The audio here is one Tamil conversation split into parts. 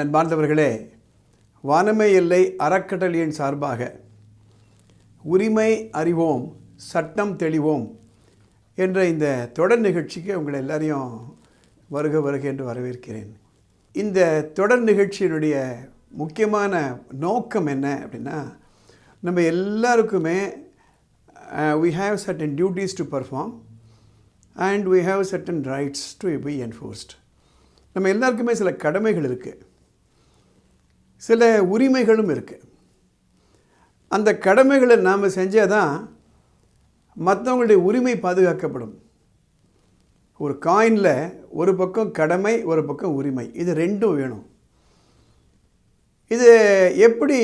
நண்பார்ந்தவர்களே வானமை எல்லை அறக்கட்டளையின் சார்பாக. உரிமை அறிவோம் சட்டம் தெளிவோம் என்ற இந்த தொடர் நிகழ்ச்சிக்கு உங்களை எல்லாரையும் வருக வருக என்று வரவேற்கிறேன். இந்த தொடர் நிகழ்ச்சியினுடைய முக்கியமான நோக்கம் என்ன அப்படின்னா நம்ம எல்லாருக்குமே we have certain duties to perform and we have certain rights to be enforced நம்ம எல்லாருக்குமே சில கடமைகள் இருக்குது சில உரிமைகளும் இருக்குது அந்த கடமைகளை நாம் செஞ்சால் தான் மற்றவங்களுடைய உரிமை பாதுகாக்கப்படும். ஒரு காயினில் ஒரு பக்கம் கடமை ஒரு பக்கம் உரிமை. இது ரெண்டும் வேணும். இது எப்படி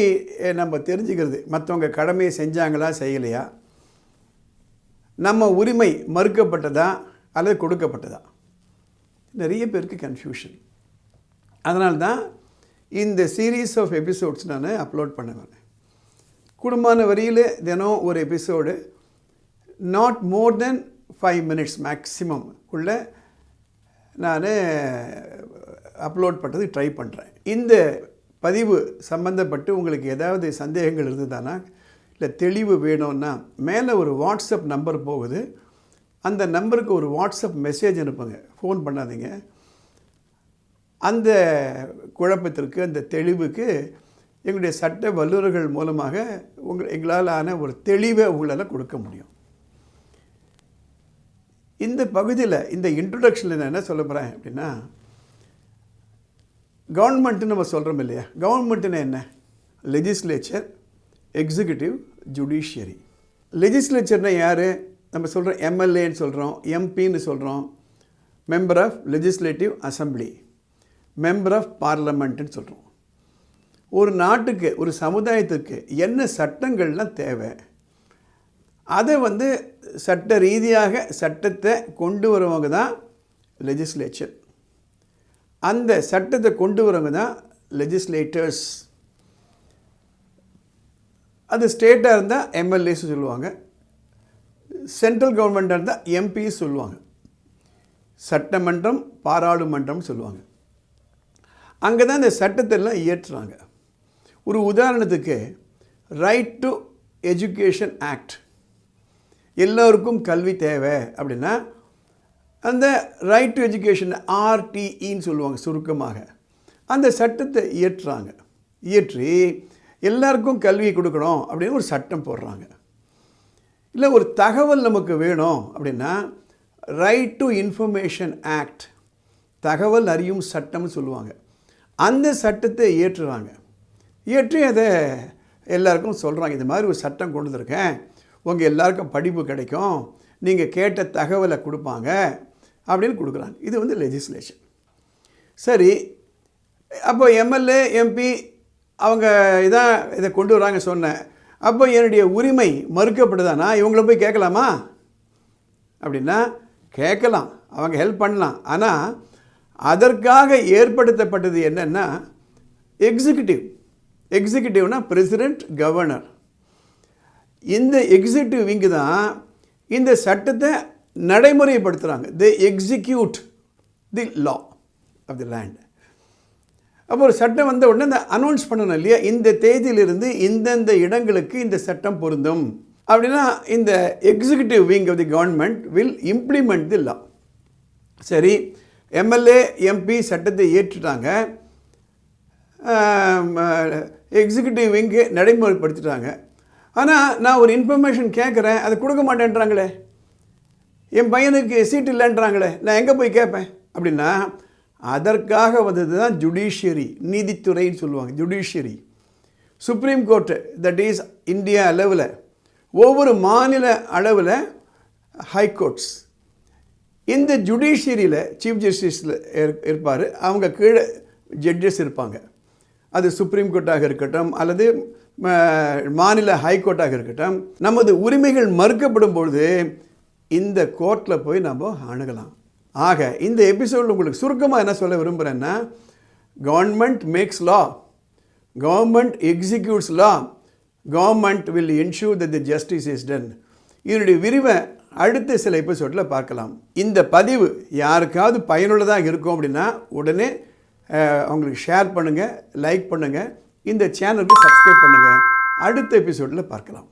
நம்ம தெரிஞ்சுக்கிறது? மற்றவங்க கடமையை செஞ்சாங்களா செய்யலையா? நம்ம உரிமை மறுக்கப்பட்டதா அல்லது கொடுக்கப்பட்டதா? நிறைய பேருக்கு கன்ஃபியூஷன் அதனால்தான் இந்த சீரீஸ் ஆஃப் எபிசோட்ஸ் நான் அப்லோட் பண்ணுவேன். குடும்பமான வரியில் தினம் ஒரு episode not more than five minutes maximum உள்ள நான் அப்லோட் பண்ணுறது ட்ரை பண்ணுறேன் இந்த பதிவு சம்மந்தப்பட்டு உங்களுக்கு ஏதாவது சந்தேகங்கள் இருந்ததுனா இல்லை தெளிவு வேணும்னா மேலே ஒரு வாட்ஸ்அப் நம்பர் போகுது. அந்த நம்பருக்கு ஒரு வாட்ஸ்அப் மெசேஜ் அனுப்புங்க. ஃபோன் பண்ணாதீங்க. அந்த குழப்பத்திற்கு அந்த தெளிவுக்கு எங்களுடைய சட்ட வல்லுநர்கள் மூலமாக உங்கள் எங்களால் ஆன ஒரு தெளிவை உங்களால் கொடுக்க முடியும். இந்த பகுதியில் இந்த இன்ட்ரொடக்ஷனில் நான் என்ன சொல்ல போகிறேன் அப்படின்னா கவர்மெண்ட்டு நம்ம சொல்கிறோம் இல்லையா? கவர்மெண்ட்டுன்னு என்ன? லெஜிஸ்லேச்சர் எக்ஸிக்யூட்டிவ் ஜுடிஷியரி லெஜிஸ்லேச்சர்னால் யார்? நம்ம சொல்கிறோம் எம்எல்ஏன்னு சொல்கிறோம் எம்பின்னு சொல்கிறோம் member of legislative assembly member of பார்லமெண்ட்டுன்னு சொல்கிறோம் ஒரு நாட்டுக்கு ஒரு சமுதாயத்துக்கு என்ன சட்டங்கள்லாம் தேவை? அதை வந்து சட்ட ரீதியாக சட்டத்தை கொண்டு வரவங்க தான் லெஜிஸ்லேச்சர் அந்த சட்டத்தை கொண்டு வரவங்க தான் லெஜிஸ்லேட்டர்ஸ் அது ஸ்டேட்டாக இருந்தால் எம்எல்ஏஸ் சொல்லுவாங்க. சென்ட்ரல் கவர்மெண்ட்டாக இருந்தால் எம்பிஸ் சொல்லுவாங்க. சட்டமன்றம் பாராளுமன்றம் சொல்லுவாங்க. அங்கே தான் இந்த சட்டத்தெல்லாம் இயற்றுறாங்க. ஒரு உதாரணத்துக்கு ரைட் டு எஜுகேஷன் ஆக்ட் எல்லோருக்கும் கல்வி தேவை அப்படின்னா அந்த ரைட் டு எஜுகேஷன் ஆர்டிஇன்னு சொல்லுவாங்க சுருக்கமாக. அந்த சட்டத்தை இயற்றுறாங்க. இயற்றி எல்லாருக்கும் கல்வி கொடுக்கணும் அப்படின்னு ஒரு சட்டம் போடுறாங்க. இல்லை ஒரு தகவல் நமக்கு வேணும் அப்படின்னா ரைட் டு இன்ஃபர்மேஷன் ஆக்ட் தகவல் அறியும் சட்டம்னு சொல்லுவாங்க. அந்த சட்டத்தை இயற்றுறாங்க இயற்றி அதை எல்லாருக்கும் சொல்கிறாங்க இந்த மாதிரி ஒரு சட்டம் கொண்டு வந்திருக்கேன். உங்கள் எல்லாருக்கும் படிப்பு கிடைக்கும். நீங்கள் கேட்ட தகவலை கொடுப்பாங்க. அப்படின்னு கொடுக்குறாங்க. இது வந்து லெஜிஸ்லேஷன் சரி அப்போ எம்எல்ஏ எம்பி அவங்க இதான் இதை கொண்டு வராங்க சொன்னேன். அப்போ என்னுடைய உரிமை மறுக்கப்படுதானா? இவங்கள போய் கேட்கலாமா? அப்படின்னா கேட்கலாம். அவங்க ஹெல்ப் பண்ணலாம். ஆனால் அதற்காக ஏற்படுத்தப்பட்டது என்னென்னா எக்ஸிக்யூட்டிவ் எக்ஸிக்யூட்டிவ்னா பிரசிடெண்ட் கவர்னர் இந்த எக்ஸிக்யூட்டிவ் இங்கு தான் இந்த சட்டத்தை நடைமுறைப்படுத்துகிறாங்க the execute the law of the land அப்போ ஒரு சட்டம் வந்த உடனே இந்த அனௌன்ஸ் பண்ணணும் இல்லையா? இந்த தேதியிலிருந்து இந்தந்த இடங்களுக்கு இந்த சட்டம் பொருந்தும். அப்படின்னா இந்த executive wing of the government will implement the law சரி எம்எல்ஏ எம்பி சட்டத்தை ஏற்றுட்டாங்க. Executive wing நடைமுறைப்படுத்திட்டாங்க. ஆனால் நான் ஒரு இன்ஃபர்மேஷன் கேட்குறேன் அதை கொடுக்க மாட்டேன்றாங்களே. என் பையனுக்கு சீட் இல்லைன்றாங்களே நான் எங்கே போய் கேட்பேன் அப்படின்னா அதற்காக வந்தது தான் ஜுடிஷியரி நீதித்துறைன்னு சொல்லுவாங்க judiciary supreme court that is India அளவில் ஒவ்வொரு மாநில அளவில் ஹைகோர்ட்ஸ் இந்த ஜுடிஷியரியில் சீஃப் ஜஸ்டிஸில் இருப்பார். அவங்க கீழே ஜட்ஜஸ் இருப்பாங்க. அது சுப்ரீம் கோர்ட்டாக இருக்கட்டும் அல்லது மாநில ஹைகோர்ட்டாக இருக்கட்டும் நமது உரிமைகள் மறுக்கப்படும் பொழுது இந்த கோர்ட்டில் போய் நம்ம அணுகலாம். ஆக இந்த எபிசோடில் உங்களுக்கு சுருக்கமாக என்ன சொல்ல விரும்புகிறேன்னா government makes law government executes law government will ensure that the justice is done இதனுடைய விரிவை அடுத்த சில எபிசோடில் பார்க்கலாம். இந்த பதிவு யாருக்காவது பயனுள்ளதாக இருக்கும் அப்படின்னா உடனே அவங்களுக்கு ஷேர் பண்ணுங்கள் லைக் பண்ணுங்கள் இந்த சேனலுக்கு சப்ஸ்கிரைப் பண்ணுங்கள் அடுத்த எபிசோடில் பார்க்கலாம்.